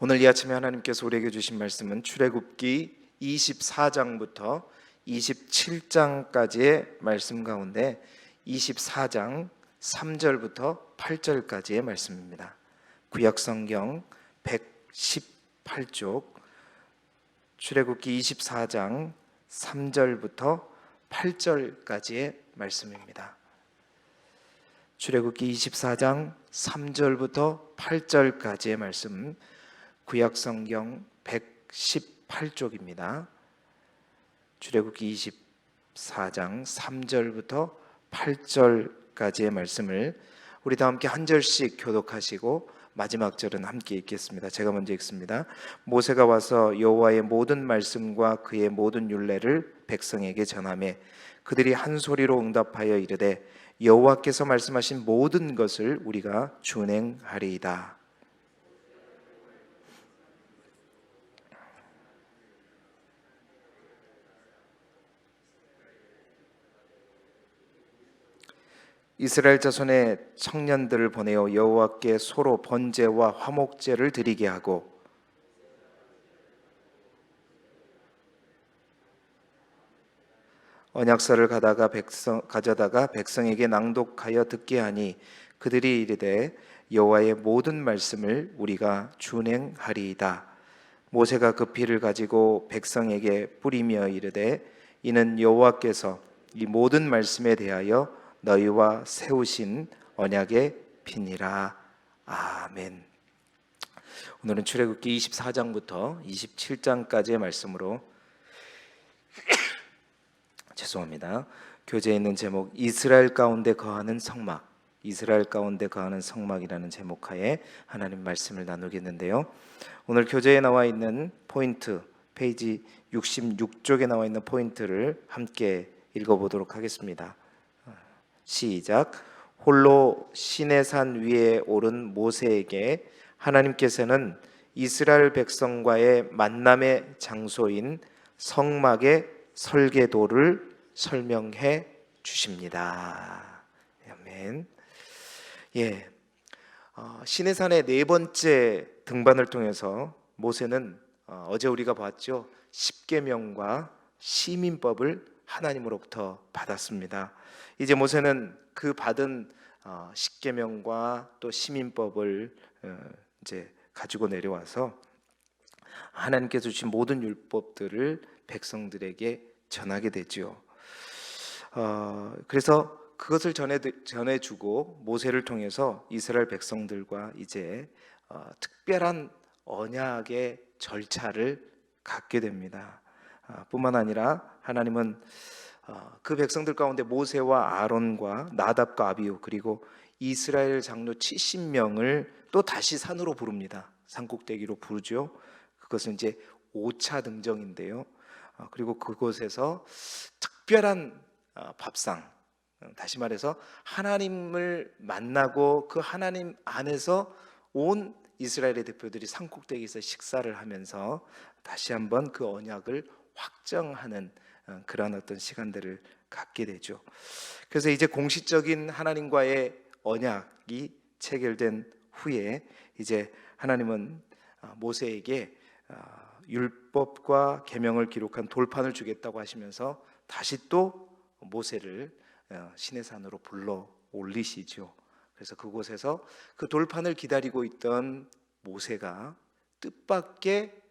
오늘 이 아침에 하나님께서 우리에게 주신 말씀은 출애굽기 24장부터 27장까지의 말씀 가운데 24장 3절부터 8절까지의 말씀입니다. 구약 성경 118쪽 출애굽기 24장 3절부터 8절까지의 말씀입니다. 출애굽기 24장 3절부터 8절까지의 말씀 구약 성경 118쪽입니다. 출애굽기 24장 3절부터 8절까지의 말씀을 우리 다 함께 한 절씩 교독하시고 마지막 절은 함께 읽겠습니다. 제가 먼저 읽습니다. 모세가 와서 여호와의 모든 말씀과 그의 모든 율례를 백성에게 전하매 그들이 한 소리로 응답하여 이르되 여호와께서 말씀하신 모든 것을 우리가 준행하리이다. 이스라엘 자손의 청년들을 보내어 여호와께 소로 번제와 화목제를 드리게 하고 언약서를 가다가 백성 가져다가 백성에게 낭독하여 듣게 하니 그들이 이르되 여호와의 모든 말씀을 우리가 준행하리이다. 모세가 그 피를 가지고 백성에게 뿌리며 이르되 이는 여호와께서 이 모든 말씀에 대하여 너희와 세우신 언약의 피니라. 아멘. 오늘은 출애굽기 24장부터 27장까지의 말씀으로 죄송합니다. 교재에 있는 제목 이스라엘 가운데 거하는 성막 이스라엘 가운데 거하는 성막이라는 제목하에 하나님 말씀을 나누겠는데요. 오늘 교재에 나와 있는 포인트 페이지 66쪽에 나와 있는 포인트를 함께 읽어보도록 하겠습니다. 시작. 홀로 시내산 위에 오른 모세에게 하나님께서는 이스라엘 백성과의 만남의 장소인 성막의 설계도를 설명해 주십니다. 아멘. 예. 어, 시내산의 네 번째 등반을 통해서 모세는 어, 어제 우리가 봤죠. 십계명과 시민법을 하나님으로부터 받았습니다. 이제 모세는 그 받은 어, 십계명과 또 시민법을 어, 이제 가지고 내려와서 하나님께서 주신 모든 율법들을 백성들에게 전하게 되죠. 어, 그래서 그것을 전해 전해주고 모세를 통해서 이스라엘 백성들과 이제 어, 특별한 언약의 절차를 갖게 됩니다. 아, 뿐만 아니라 하나님은 어, 그 백성들 가운데 모세와 아론과 나답과 아비우 그리고 이스라엘 장로 70명을 또 다시 산으로 부릅니다. 산꼭대기로 부르죠. 그것은 이제 5차 등정인데요. 어, 그리고 그곳에서 특별한 어, 밥상, 다시 말해서 하나님을 만나고 그 하나님 안에서 온 이스라엘의 대표들이 산꼭대기에서 식사를 하면서 다시 한번 그 언약을 확정하는 어, 그러한 어떤 시간들을 갖게 되죠. 그래서 이제 공식적인 하나님과의 언약이 체결된 후에 이제 하나님은 어, 모세에게 어, 율법과 계명을 기록한 돌판을 주겠다고 하시면서 다시 또 모세를 시내산으로 불러 올리시죠. 그래서 그곳에서 그 돌판을 기다리고 있던 모세가 뜻밖의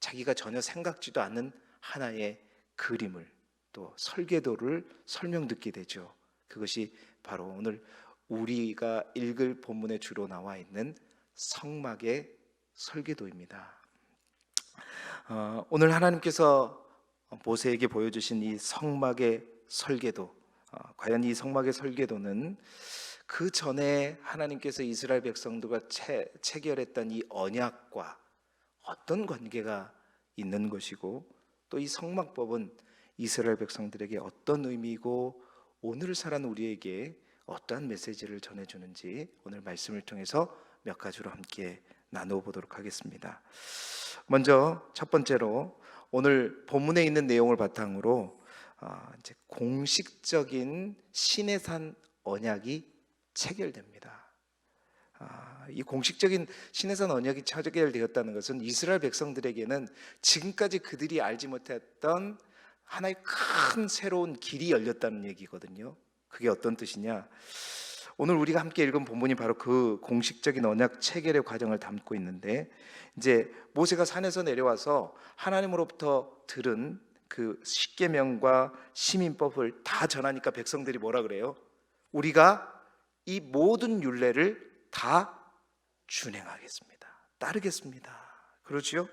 자기가 전혀 생각지도 않는 하나의 그림을 또 설계도를 설명 듣게 되죠. 그것이 바로 오늘 우리가 읽을 본문에 주로 나와 있는 성막의 설계도입니다. 어, 오늘 하나님께서 모세에게 보여주신 이 성막의 설계도, 어, 과연 이 성막의 설계도는 그 전에 하나님께서 이스라엘 백성들과 체, 체결했던 이 언약과 어떤 관계가 있는 것이고 또 이 성막법은 이스라엘 백성들에게 어떤 의미고 오늘 살아는 우리에게 어떠한 메시지를 전해주는지 오늘 말씀을 통해서 몇 가지로 함께 나누어 보도록 하겠습니다. 먼저 첫 번째로 오늘 본문에 있는 내용을 바탕으로 어, 이제 공식적인 신의 산 언약이 체결됩니다. 아, 이 공식적인 신해산 언약이 체결되었다는 것은 이스라엘 백성들에게는 지금까지 그들이 알지 못했던 하나의 큰 새로운 길이 열렸다는 얘기거든요. 그게 어떤 뜻이냐? 오늘 우리가 함께 읽은 본문이 바로 그 공식적인 언약 체결의 과정을 담고 있는데 이제 모세가 산에서 내려와서 하나님으로부터 들은 그 십계명과 시민법을 다 전하니까 백성들이 뭐라 그래요? 우리가 이 모든 율례를 다 준행하겠습니다. 따르겠습니다. 그렇지요?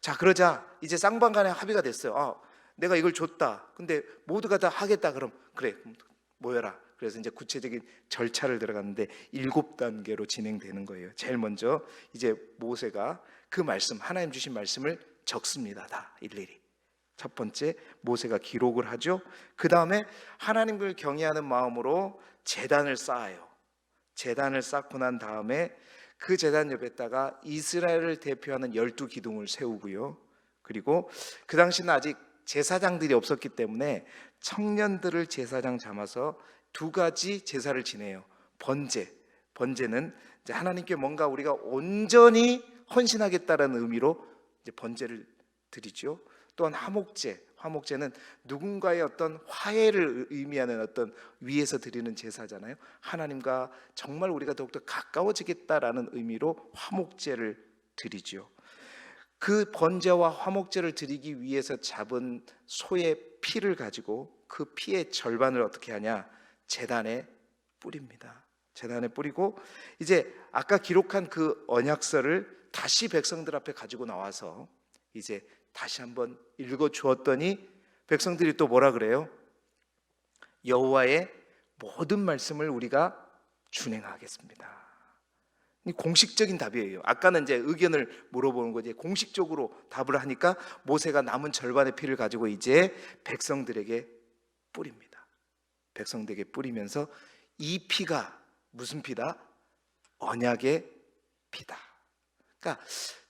자, 그러자 이제 쌍방 간에 합의가 됐어요. 아, 내가 이걸 줬다. 근데 모두가 다 하겠다. 그럼 그래. 모여라. 그래서 이제 구체적인 절차를 들어갔는데 일곱 단계로 진행되는 거예요. 제일 먼저 이제 모세가 그 말씀 하나님 주신 말씀을 적습니다. 다 일일이. 첫 번째 모세가 기록을 하죠. 그 다음에 하나님을 경외하는 마음으로 재단을 쌓아요. 재단을 쌓고 난 다음에 그 재단 옆에다가 이스라엘을 대표하는 열두 기둥을 세우고요. 그리고 그 당시는 아직 제사장들이 없었기 때문에 청년들을 제사장 삼아서 두 가지 제사를 지내요. 번제. 번제는 이제 하나님께 뭔가 우리가 온전히 헌신하겠다라는 의미로 이제 번제를 드리죠. 또한 화목제. 화목제는 누군가의 어떤 화해를 의미하는 어떤 위에서 드리는 제사잖아요. 하나님과 정말 우리가 더욱더 가까워지겠다라는 의미로 화목제를 드리죠. 그 번제와 화목제를 드리기 위해서 잡은 소의 피를 가지고 그 피의 절반을 어떻게 하냐? 재단에 뿌립니다. 재단에 뿌리고 이제 아까 기록한 그 언약서를 다시 백성들 앞에 가지고 나와서 이제 다시 한번 읽어 주었더니 백성들이 또 뭐라 그래요? 여호와의 모든 말씀을 우리가 준행하겠습니다. 이 공식적인 답이에요. 아까는 이제 의견을 물어보는 거지. 공식적으로 답을 하니까 모세가 남은 절반의 피를 가지고 이제 백성들에게 뿌립니다. 백성들에게 뿌리면서 이 피가 무슨 피다? 언약의 피다. 그러니까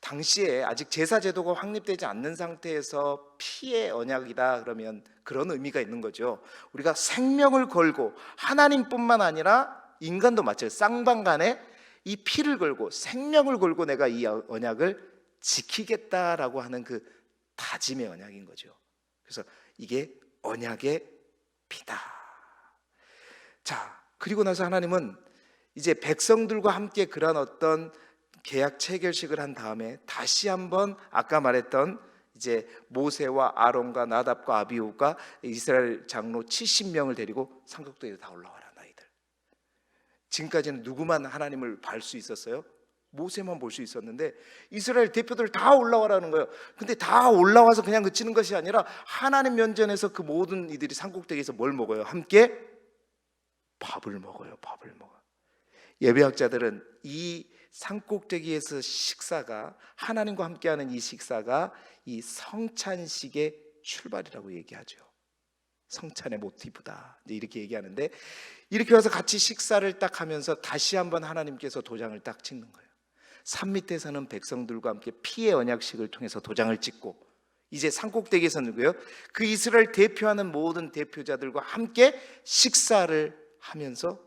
당시에 아직 제사 제도가 확립되지 않는 상태에서 피의 언약이다 그러면 그런 의미가 있는 거죠. 우리가 생명을 걸고 하나님뿐만 아니라 인간도 마찬가지 쌍방간에 이 피를 걸고 생명을 걸고 내가 이 언약을 지키겠다라고 하는 그 다짐의 언약인 거죠. 그래서 이게 언약의 피다. 자, 그리고 나서 하나님은 이제 백성들과 함께 그런 어떤 계약 체결식을 한 다음에 다시 한번 아까 말했던 이제 모세와 아론과 나답과 아비우가 이스라엘 장로 70명을 데리고 삼각도에 다 올라와라 너희들. 지금까지는 누구만 하나님을 볼 수 있었어요? 모세만 볼 수 있었는데 이스라엘 대표들 다 올라와라는 거예요. 근데 다 올라와서 그냥 그치는 것이 아니라 하나님 면전에서 그 모든 이들이 산꼭대기에서 뭘 먹어요? 함께 밥을 먹어요. 밥을 먹어. 예배학자들은 이 산꼭대기에서 식사가 하나님과 함께하는 이 식사가 이 성찬식의 출발이라고 얘기하죠. 성찬의 모티브다. 이렇게 얘기하는데 이렇게 와서 같이 식사를 딱 하면서 다시 한번 하나님께서 도장을 딱 찍는 거예요. 산 밑에서는 백성들과 함께 피의 언약식을 통해서 도장을 찍고 이제 산꼭대기에서는요. 그 이스라엘 대표하는 모든 대표자들과 함께 식사를 하면서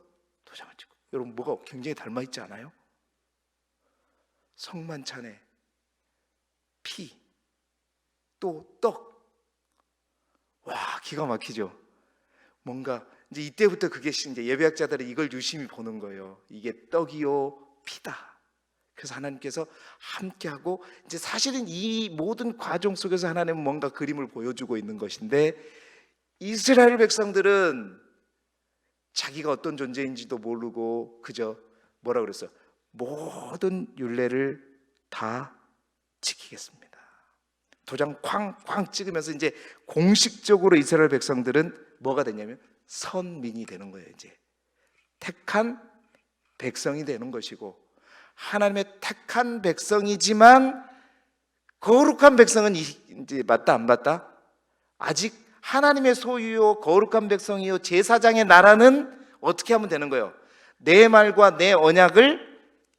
도장을 찍고 여러분 뭐가 굉장히 닮아 있지 않아요? 성만찬에 피, 또 떡. 와, 기가 막히죠. 뭔가 이제 이때부터 그게 이제 예배학자들이 이걸 유심히 보는 거예요. 이게 떡이요, 피다. 그래서 하나님께서 함께하고 이제 사실은 이 모든 과정 속에서 하나님은 뭔가 그림을 보여주고 있는 것인데 이스라엘 백성들은 자기가 어떤 존재인지도 모르고 그저 뭐라 그랬어요? 모든 윤례를 다 지키겠습니다. 도장 쾅쾅 찍으면서 이제 공식적으로 이스라엘 백성들은 뭐가 되냐면 선민이 되는 거예요, 이제. 택한 백성이 되는 것이고 하나님의 택한 백성이지만 거룩한 백성은 이제 맞다 안 맞다? 아직 하나님의 소유요 거룩한 백성이요 제사장의 나라는 어떻게 하면 되는 거예요? 내 말과 내 언약을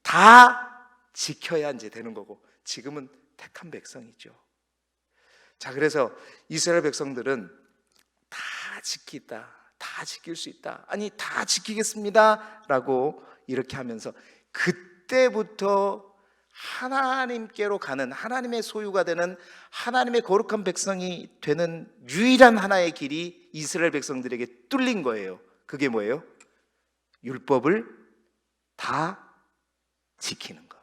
다 지켜야 이제 되는 거고 지금은 택한 백성이죠. 자, 그래서 이스라엘 백성들은 다 지키다. 다 지킬 수 있다. 아니, 다 지키겠습니다. 라고 이렇게 하면서 그때부터 하나님께로 가는 하나님의 소유가 되는 하나님의 거룩한 백성이 되는 유일한 하나의 길이 이스라엘 백성들에게 뚫린 거예요. 그게 뭐예요? 율법을 다 지키는 거.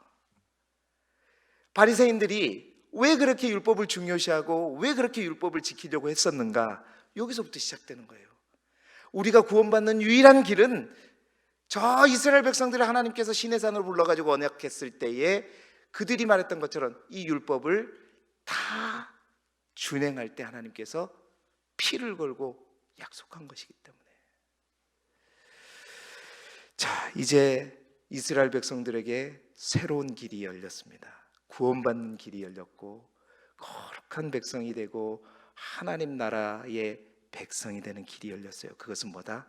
바리새인들이 왜 그렇게 율법을 중요시하고 왜 그렇게 율법을 지키려고 했었는가? 여기서부터 시작되는 거예요. 우리가 구원받는 유일한 길은 저 이스라엘 백성들을 하나님께서 시내산으로 불러가지고 언약했을 때에 그들이 말했던 것처럼 이 율법을 다 준행할 때 하나님께서 피를 걸고 약속한 것이기 때문에 자 이제 이스라엘 백성들에게 새로운 길이 열렸습니다. 구원받는 길이 열렸고 거룩한 백성이 되고 하나님 나라의 백성이 되는 길이 열렸어요. 그것은 뭐다?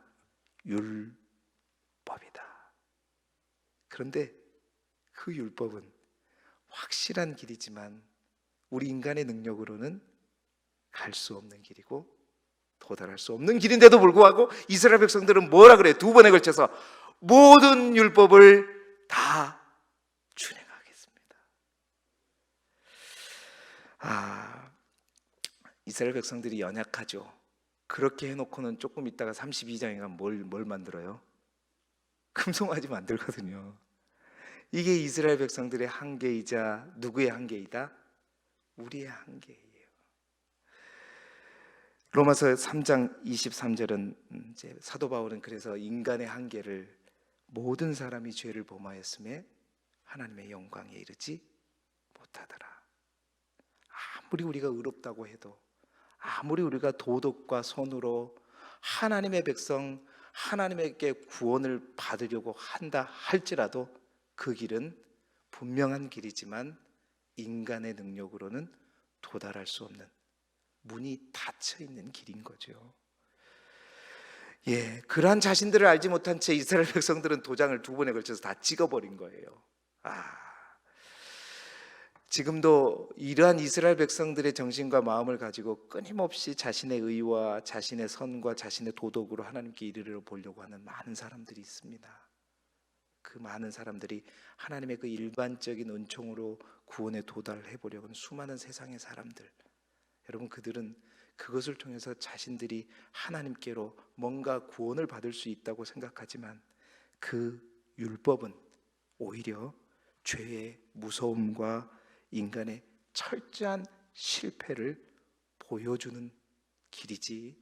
율법이다. 그런데 그 율법은 확실한 길이지만 우리 인간의 능력으로는 갈 수 없는 길이고 도달할 수 없는 길인데도 불구하고 이스라엘 백성들은 뭐라 그래요? 두 번에 걸쳐서 모든 율법을 다 준행하겠습니다. 아, 이스라엘 백성들이 연약하죠. 그렇게 해놓고는 조금 있다가 32장에 가면 뭘, 뭘 만들어요? 금송아지 만들거든요. 이게 이스라엘 백성들의 한계이자 누구의 한계이다? 우리의 한계예요. 로마서 3장 23절은 이제 사도 바울은 그래서 인간의 한계를 모든 사람이 죄를 범하였음에 하나님의 영광에 이르지 못하더라. 아무리 우리가 의롭다고 해도 아무리 우리가 도덕과 선으로 하나님의 백성 하나님에게 구원을 받으려고 한다 할지라도 그 길은 분명한 길이지만 인간의 능력으로는 도달할 수 없는 문이 닫혀 있는 길인 거죠. 예, 그러한 자신들을 알지 못한 채 이스라엘 백성들은 도장을 두 번에 걸쳐서 다 찍어버린 거예요. 아, 지금도 이러한 이스라엘 백성들의 정신과 마음을 가지고 끊임없이 자신의 의와 자신의 선과 자신의 도덕으로 하나님께 이르러 보려고 하는 많은 사람들이 있습니다. 그 많은 사람들이 하나님의 그 일반적인 은총으로 구원에 도달해 보려고 하는 수많은 세상의 사람들. 여러분 그들은 그것을 통해서 자신들이 하나님께로 뭔가 구원을 받을 수 있다고 생각하지만 그 율법은 오히려 죄의 무서움과 인간의 철저한 실패를 보여주는 길이지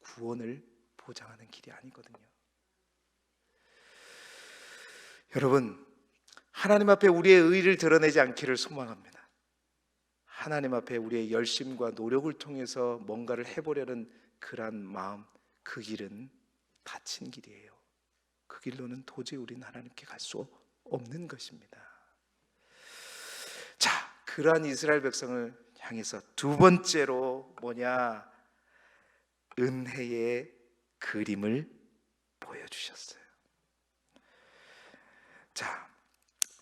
구원을 보장하는 길이 아니거든요. 여러분, 하나님 앞에 우리의 의를 드러내지 않기를 소망합니다. 하나님 앞에 우리의 열심과 노력을 통해서 뭔가를 해보려는 그러한 마음, 그 길은 닫힌 길이에요. 그 길로는 도저히 우리는 하나님께 갈 수 없는 것입니다. 자, 그러한 이스라엘 백성을 향해서 두 번째로 뭐냐? 은혜의 그림을 보여주셨어요. 자,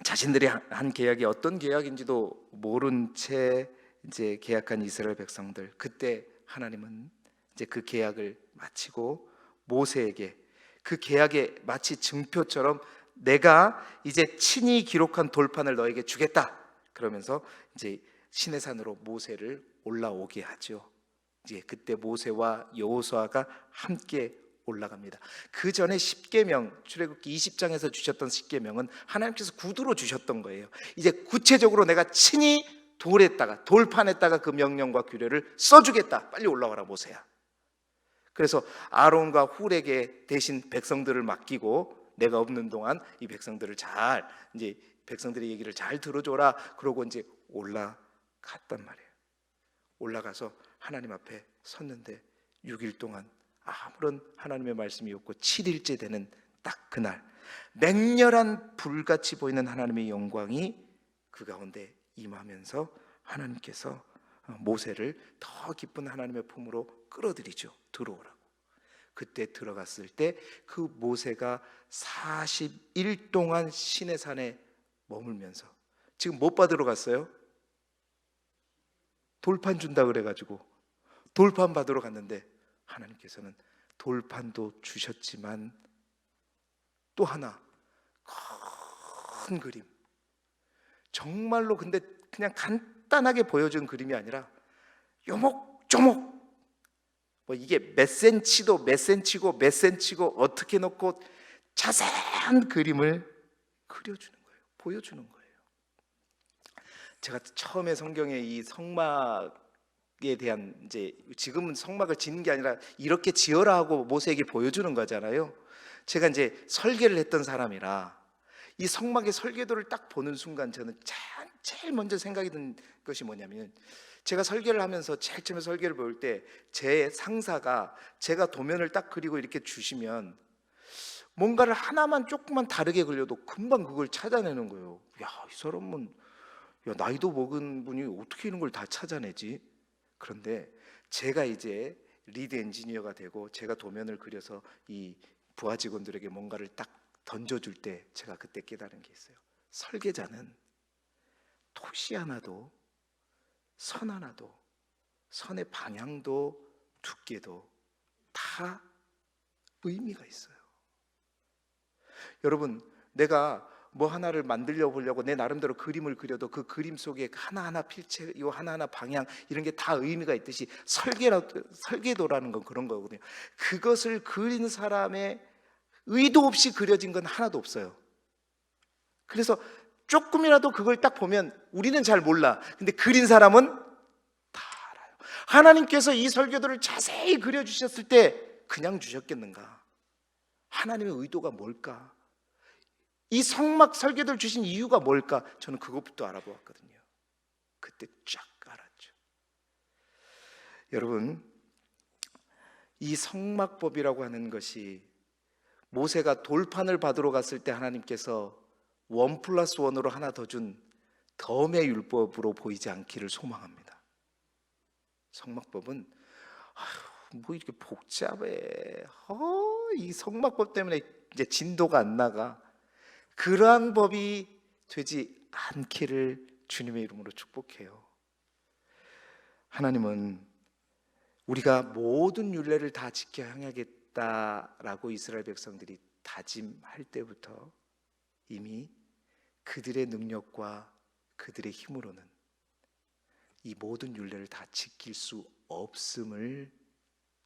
자신들이 한 계약이 어떤 계약인지도 모른 채 이제 계약한 이스라엘 백성들 그때 하나님은 이제 그 계약을 마치고 모세에게 그 계약의 마치 증표처럼 내가 이제 친히 기록한 돌판을 너에게 주겠다. 그러면서 이제 시내산으로 모세를 올라오게 하죠. 이제 그때 모세와 여호수아가 함께 올라갑니다. 그 전에 10계명 출애굽기 20장에서 주셨던 10계명은 하나님께서 구두로 주셨던 거예요. 이제 구체적으로 내가 친히 돌에다가 돌판에다가 그 명령과 규례를 써주겠다. 빨리 올라와라 모세야. 그래서 아론과 훌에게 대신 백성들을 맡기고 내가 없는 동안 이 백성들을 잘 이제 백성들의 얘기를 잘 들어줘라. 그러고 이제 올라갔단 말이에요. 올라가서 하나님 앞에 섰는데 6일 동안 아무런 하나님의 말씀이 없고 7일째 되는 딱 그날 맹렬한 불같이 보이는 하나님의 영광이 그 가운데 임하면서 하나님께서 모세를 더 깊은 하나님의 품으로 끌어들이죠. 들어오라고. 그때 들어갔을 때 그 모세가 40일 동안 신의 산에 머물면서 지금 못 받으러 갔어요? 돌판 준다 그래 가지고 돌판 받으러 갔는데 하나님께서는 돌판도 주셨지만 또 하나 큰 그림. 정말로 근데 그냥 간단하게 보여준 그림이 아니라 요목조목 뭐 이게 몇 센치도 몇 센치고 몇 센치고 어떻게 놓고 자세한 그림을 그려주는 거예요. 보여주는 거예요. 제가 처음에 성경에 이 성막 에 대한 이제 지금은 성막을 짓는 게 아니라 이렇게 지어라 하고 모세에게 보여주는 거잖아요. 제가 이제 설계를 했던 사람이라 이 성막의 설계도를 딱 보는 순간 저는 자- 제일 먼저 생각이 든 것이 뭐냐면 제가 설계를 하면서 제일 처음에 설계를 볼때제 상사가 제가 도면을 딱 그리고 이렇게 주시면 뭔가를 하나만 조금만 다르게 그려도 금방 그걸 찾아내는 거예요. 야, 이 사람은 야, 나이도 먹은 분이 어떻게 이런 걸 다 찾아내지? 그런데 제가 이제 리드 엔지니어가 되고 제가 도면을 그려서 이 부하 직원들에게 뭔가를 딱 던져줄 때 제가 그때 깨달은 게 있어요. 설계자는 토시 하나도 선 하나도 선의 방향도 두께도 다 의미가 있어요. 여러분, 내가 뭐 하나를 만들려 보려고 내 나름대로 그림을 그려도 그 그림 속에 하나하나 필체, 요 하나하나 방향 이런 게 다 의미가 있듯이 설계라 설계도라는 건 그런 거거든요. 그것을 그린 사람의 의도 없이 그려진 건 하나도 없어요. 그래서 조금이라도 그걸 딱 보면 우리는 잘 몰라. 근데 그린 사람은 다 알아요. 하나님께서 이 설교도를 자세히 그려 주셨을 때 그냥 주셨겠는가? 하나님의 의도가 뭘까? 이 성막 설계도를 주신 이유가 뭘까? 저는 그것부터 알아보았거든요. 그때 쫙 알았죠. 여러분, 이 성막법이라고 하는 것이 모세가 돌판을 받으러 갔을 때 하나님께서 원 플러스 원으로 하나 더 준 덤의 율법으로 보이지 않기를 소망합니다. 성막법은 아휴, 뭐 이렇게 복잡해. 어, 이 성막법 때문에 이제 진도가 안 나가. 그러한 법이 되지 않기를 주님의 이름으로 축복해요. 하나님은 우리가 모든 율례를 다 지켜 행하겠다라고 이스라엘 백성들이 다짐할 때부터 이미 그들의 능력과 그들의 힘으로는 이 모든 율례를 다 지킬 수 없음을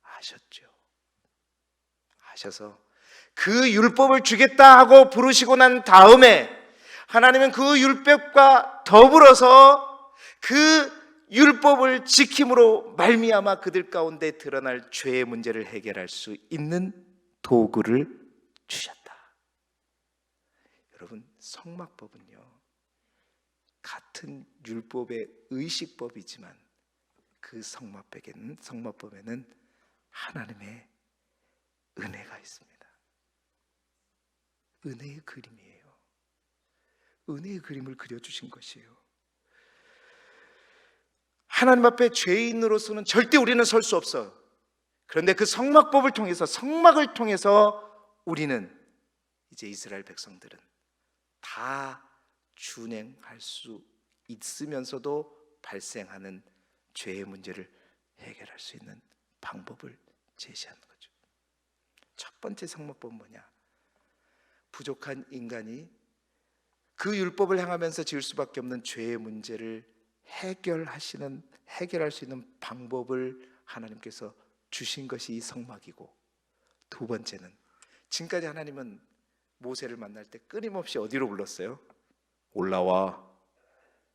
아셨죠. 아셔서 그 율법을 주겠다 하고 부르시고 난 다음에 하나님은 그 율법과 더불어서 그 율법을 지킴으로 말미암아 그들 가운데 드러날 죄의 문제를 해결할 수 있는 도구를 주셨다. 여러분 성막법은요 같은 율법의 의식법이지만 그 성막법에는 성막법에는 하나님의 은혜가 있습니다. 은혜의 그림이에요. 은혜의 그림을 그려주신 것이에요. 하나님 앞에 죄인으로서는 절대 우리는 설 수 없어요. 그런데 그 성막법을 통해서 성막을 통해서 우리는 이제 이스라엘 백성들은 다 준행할 수 있으면서도 발생하는 죄의 문제를 해결할 수 있는 방법을 제시하는 거죠. 첫 번째 성막법은 뭐냐? 부족한 인간이 그 율법을 행하면서 지을 수밖에 없는 죄의 문제를 해결하시는 해결할 수 있는 방법을 하나님께서 주신 것이 이 성막이고 두 번째는 지금까지 하나님은 모세를 만날 때 끊임없이 어디로 불렀어요? 올라와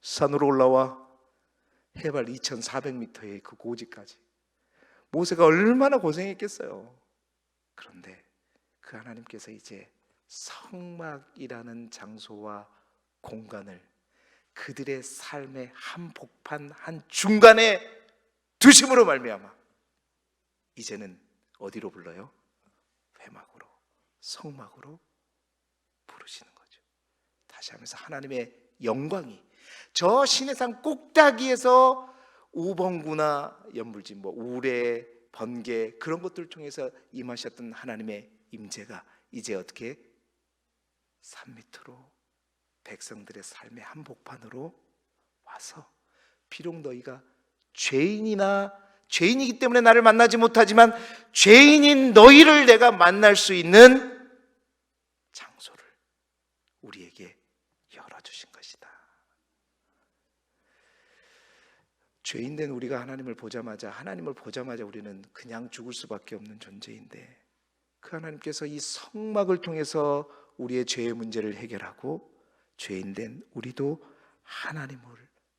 산으로 올라와 해발 2,400m의 그 고지까지 모세가 얼마나 고생했겠어요. 그런데 그 하나님께서 이제 성막이라는 장소와 공간을 그들의 삶의 한 복판 한 중간에 두심으로 말미암아 이제는 어디로 불러요? 회막으로 성막으로 부르시는 거죠. 다시 하면서 하나님의 영광이 저 시내산 꼭대기에서 우벙구나 연불지 뭐 우레 번개 그런 것들을 통해서 임하셨던 하나님의 임재가 이제 어떻게 산 밑으로 백성들의 삶의 한복판으로 와서 비록 너희가 죄인이나 죄인이기 때문에 나를 만나지 못하지만 죄인인 너희를 내가 만날 수 있는 장소를 우리에게 열어주신 것이다. 죄인된 우리가 하나님을 보자마자 하나님을 보자마자 우리는 그냥 죽을 수밖에 없는 존재인데 그 하나님께서 이 성막을 통해서 우리의 죄의 문제를 해결하고 죄인 된 우리도 하나님을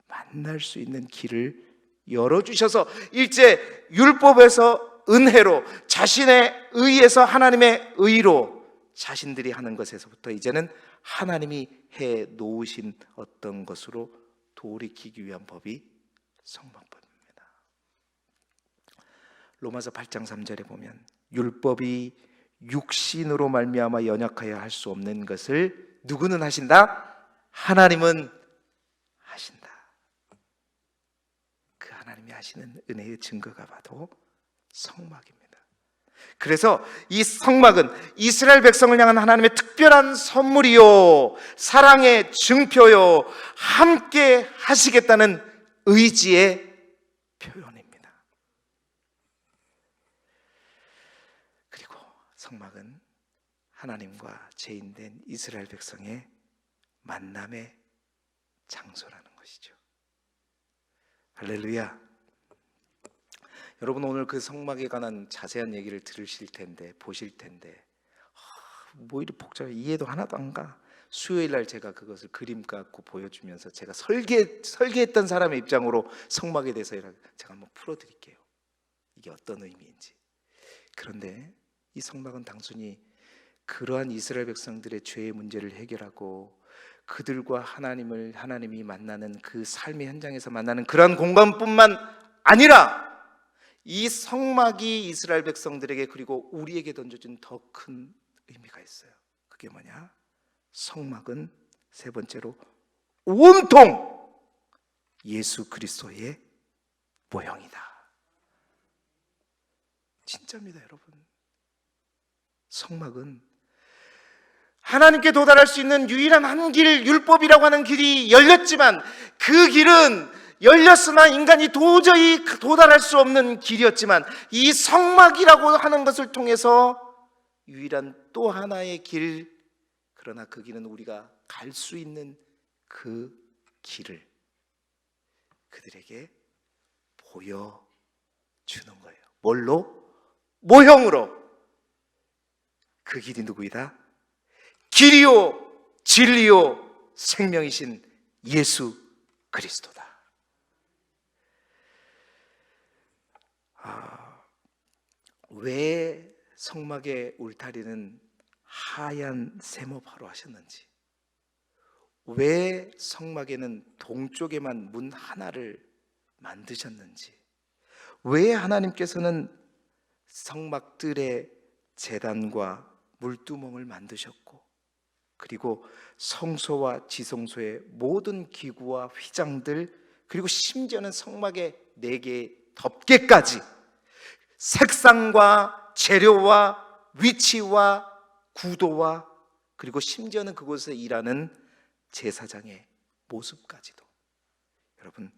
만날 수 있는 길을 열어주셔서 일제 율법에서 은혜로 자신의 의에서 하나님의 의로 자신들이 하는 것에서부터 이제는 하나님이 해 놓으신 어떤 것으로 돌이키기 위한 법이 성막법입니다. 로마서 8장 3절에 보면 율법이 육신으로 말미암아 연약하여 할 수 없는 것을 누구는 하신다? 하나님은 하신다. 그 하나님이 하시는 은혜의 증거가 바로 성막입니다. 그래서 이 성막은 이스라엘 백성을 향한 하나님의 특별한 선물이요, 사랑의 증표요, 함께 하시겠다는 의지의 표현입니다. 그리고 성막은 하나님과 죄인된 이스라엘 백성의 만남의 장소라는 것이죠. 할렐루야. 여러분 오늘 그 성막에 관한 자세한 얘기를 들으실 텐데 보실 텐데 아, 뭐 이리 복잡해 이해도 하나도 안 가. 수요일 날 제가 그것을 그림 갖고 보여주면서 제가 설계 설계했던 사람의 입장으로 성막에 대해서 제가 한번 풀어드릴게요. 이게 어떤 의미인지. 그런데 이 성막은 단순히 그러한 이스라엘 백성들의 죄의 문제를 해결하고 그들과 하나님을 하나님이 만나는 그 삶의 현장에서 만나는 그러한 공간뿐만 아니라 이 성막이 이스라엘 백성들에게 그리고 우리에게 던져준 더 큰 의미가 있어요. 그게 뭐냐? 성막은 세 번째로 온통 예수 그리스도의 모형이다. 진짜입니다, 여러분. 성막은 하나님께 도달할 수 있는 유일한 한 길, 율법이라고 하는 길이 열렸지만 그 길은 열렸으나 인간이 도저히 도달할 수 없는 길이었지만 이 성막이라고 하는 것을 통해서 유일한 또 하나의 길, 그러나 그 길은 우리가 갈 수 있는 그 길을 그들에게 보여주는 거예요. 뭘로? 모형으로. 그 길이 누구이다? 길이요, 진리요, 생명이신 예수 그리스도다. 아, 왜 성막의 울타리는 하얀 세모바로 하셨는지, 왜 성막에는 동쪽에만 문 하나를 만드셨는지, 왜 하나님께서는 성막들의 재단과 물두멍을 만드셨고, 그리고 성소와 지성소의 모든 기구와 휘장들, 그리고 심지어는 성막의 네 개의 덮개까지 색상과 재료와 위치와 구도와 그리고 심지어는 그곳에 일하는 제사장의 모습까지도. 여러분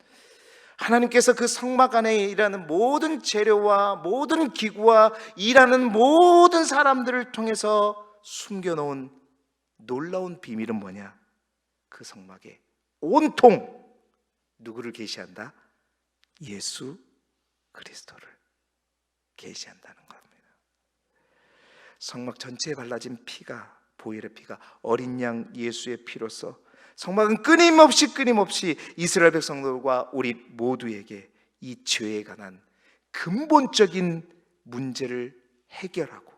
하나님께서 그 성막 안에 일하는 모든 재료와 모든 기구와 일하는 모든 사람들을 통해서 숨겨놓은 놀라운 비밀은 뭐냐? 그 성막에 온통 누구를 계시한다? 예수 그리스도를 계시한다는 겁니다. 성막 전체에 발라진 피가 보일의 피가 어린 양 예수의 피로서 성막은 끊임없이 끊임없이 이스라엘 백성들과 우리 모두에게 이 죄에 관한 근본적인 문제를 해결하고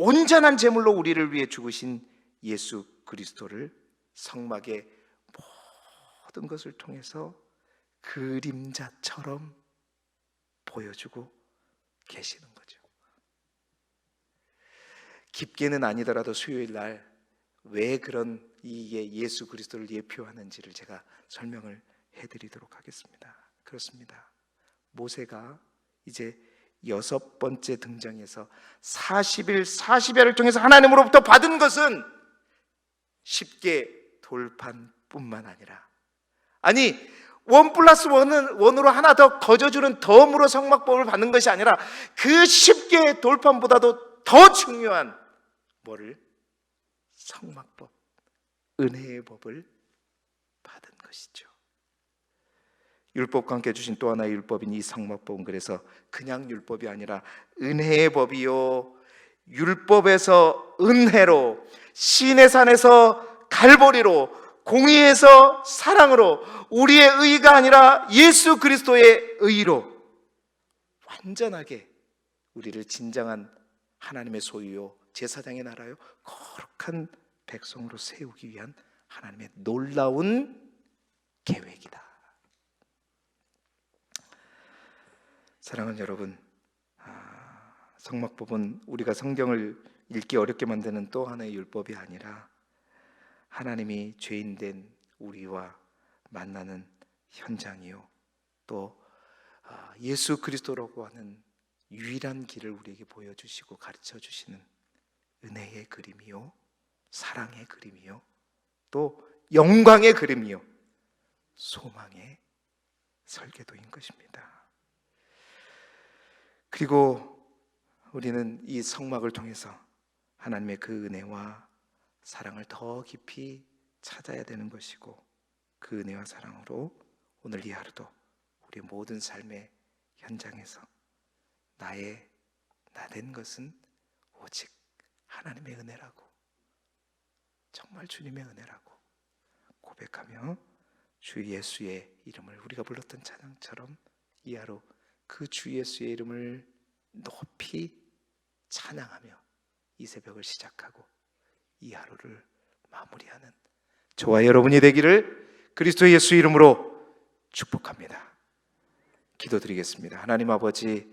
온전한 제물로 우리를 위해 죽으신 예수 그리스도를 성막의 모든 것을 통해서 그림자처럼 보여주고 계시는 거죠. 깊게는 아니더라도 수요일 날 왜 그런 이게 예수 그리스도를 예표하는지를 제가 설명을 해드리도록 하겠습니다. 그렇습니다. 모세가 이제 여섯 번째 등장해서 40일, 40여를 통해서 하나님으로부터 받은 것은 쉽게 돌판뿐만 아니라 아니 원 플러스 원은 원으로 하나 더 거저주는 덤으로 성막법을 받는 것이 아니라 그 쉽게 돌판보다도 더 중요한 뭐를 성막법 은혜의 법을 받은 것이죠. 율법과 함께 주신 또 하나의 율법인 이 성막법은 그래서 그냥 율법이 아니라 은혜의 법이요. 율법에서 은혜로 신의 산에서 갈보리로 공의에서 사랑으로 우리의 의가 아니라 예수 그리스도의 의로 완전하게 우리를 진정한 하나님의 소유요. 제사장의 나라요. 거룩한 백성으로 세우기 위한 하나님의 놀라운 계획이다. 사랑하는 여러분, 아, 성막법은 우리가 성경을 읽기 어렵게 만드는 또 하나의 율법이 아니라 하나님이 죄인된 우리와 만나는 현장이요 또 아, 예수 그리스도라고 하는 유일한 길을 우리에게 보여주시고 가르쳐 주시는 은혜의 그림이요 사랑의 그림이요 또 영광의 그림이요 소망의 설계도인 것입니다. 그리고 우리는 이 성막을 통해서 하나님의 그 은혜와 사랑을 더 깊이 찾아야 되는 것이고 그 은혜와 사랑으로 오늘 이 하루도 우리 모든 삶의 현장에서 나의 나된 것은 오직 하나님의 은혜라고 정말 주님의 은혜라고 고백하며 주 예수의 이름을 우리가 불렀던 찬양처럼 이 하루 그 주 예수의 이름을 높이 찬양하며 이 새벽을 시작하고 이 하루를 마무리하는 저와 여러분이 되기를 그리스도 예수 이름으로 축복합니다. 기도드리겠습니다. 하나님 아버지